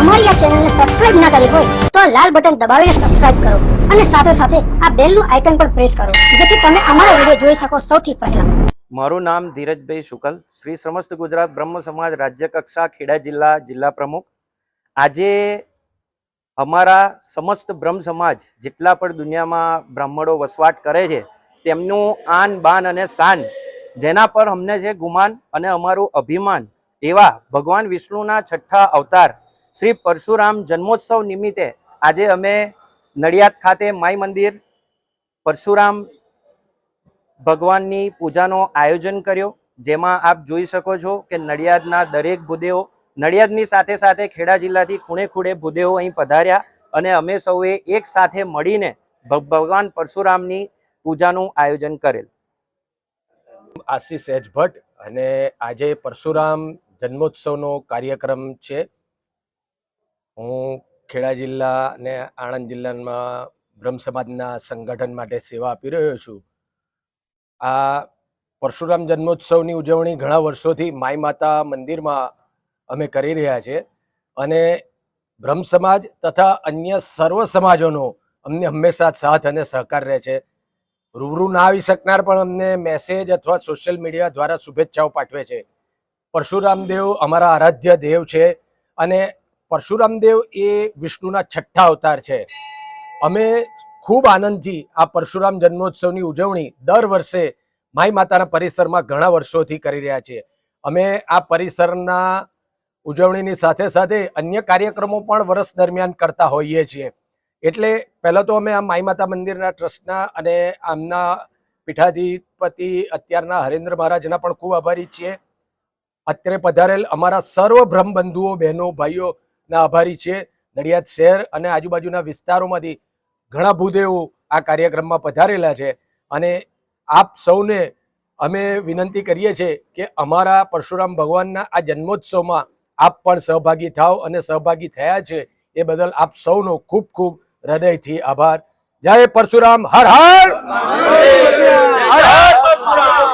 અમારી આ ચેનલને સબસ્ક્રાઇબ ના કરી હોય તો આ લાલ બટન દબાવીને સબસ્ક્રાઇબ કરો અને સાથે સાથે આ બેલનું આઇકન પણ પ્રેસ કરો, જેથી તમે અમારા વીડિયો જોઈ શકો સૌથી પહેલા. મારું નામ ધીરજભાઈ શુકલ, શ્રી સમસ્ત ગુજરાત બ્રહ્મ સમાજ રાજ્ય કક્ષા, ખેડા જિલ્લા જિલ્લા પ્રમુખ. આજે અમારા સમસ્ત બ્રહ્મ સમાજ, જેટલા પણ દુનિયામાં બ્રાહ્મણો વસવાટ કરે છે, તેમનું આન, બાન અને શાન, જેના પર અમને છે ગુમાન અને અમારું અભિમાન, એવા ભગવાન વિષ્ણુના છઠ્ઠા અવતાર શ્રી પરશુરામ જન્મોત્સવ નિમિત્તે આજે અમે નડિયાદ ખાતે માઈ મંદિર પરશુરામ ભગવાનની પૂજાનો આયોજન કર્યો, જેમાં આપ જોઈ શકો છો કે નડિયાદના દરેક ભૂદેવો, નડિયાદની સાથે સાથે ખેડા જિલ્લાથી ખૂણે ખૂણે ભૂદેવો અહીં પધાર્યા અને અમે સૌએ એક સાથે મળીને ભગવાન પરશુરામની પૂજાનું આયોજન કરેલ. આશીષ એજ ભટ્ટ અને આજે પરશુરામ જન્મોત્સવનો કાર્યક્રમ છે. હું ખેડા જિલ્લા અને આણંદ જિલ્લામાં બ્રહ્મ સમાજના સંગઠન માટે સેવા આપી રહ્યો છું. આ પરશુરામ જન્મોત્સવની ઉજવણી ઘણા વર્ષોથી માઈ માતા મંદિરમાં અમે કરી રહ્યા છીએ અને બ્રહ્મ સમાજ તથા અન્ય સર્વ સમાજોનો અમને હંમેશા સાથ અને સહકાર રહે છે. રૂબરૂ ના આવી શકનાર પણ અમને મેસેજ અથવા સોશિયલ મીડિયા દ્વારા શુભેચ્છાઓ પાઠવે છે. પરશુરામ દેવ અમારા આરાધ્ય દેવ છે અને પરશુરામ દેવ એ વિષ્ણુના છઠ્ઠા અવતાર છે. અમે ખૂબ આનંદથી આ પરશુરામ જન્મોત્સવની ઉજવણી દર વર્ષે માઈ માતાના પરિસરમાં ઘણા વર્ષોથી કરી રહ્યા છીએ. અમે આ પરિસરના ઉજવણીની સાથે સાથે અન્ય કાર્યક્રમો પણ વર્ષ દરમિયાન કરતા હોઈએ છીએ. એટલે પહેલાં તો અમે આ માઈ માતા મંદિરના ટ્રસ્ટના અને આમના પીઠાધિપતિ અત્યારના હરેન્દ્ર મહારાજના પણ ખૂબ આભારી છીએ. અત્યારે પધારેલ અમારા સર્વ બ્રહ્મબંધુઓ, બહેનો બહેનો ભાઈઓના આભારી છીએ નડિયાદ શહેર અને આજુબાજુના વિસ્તારોમાંથી ઘણા ભૂદેવો આ કાર્યક્રમમાં પધારેલા છે અને આપ સૌને અમે વિનંતી કરીએ છીએ કે અમારા પરશુરામ ભગવાનના આ જન્મોત્સવમાં આપ પણ સહભાગી થાવ અને સહભાગી થયા છે એ બદલ આપ સૌનો ખૂબ ખૂબ હૃદયથી આભાર જય પરશુરામ હર હર હર હર પરશુરામ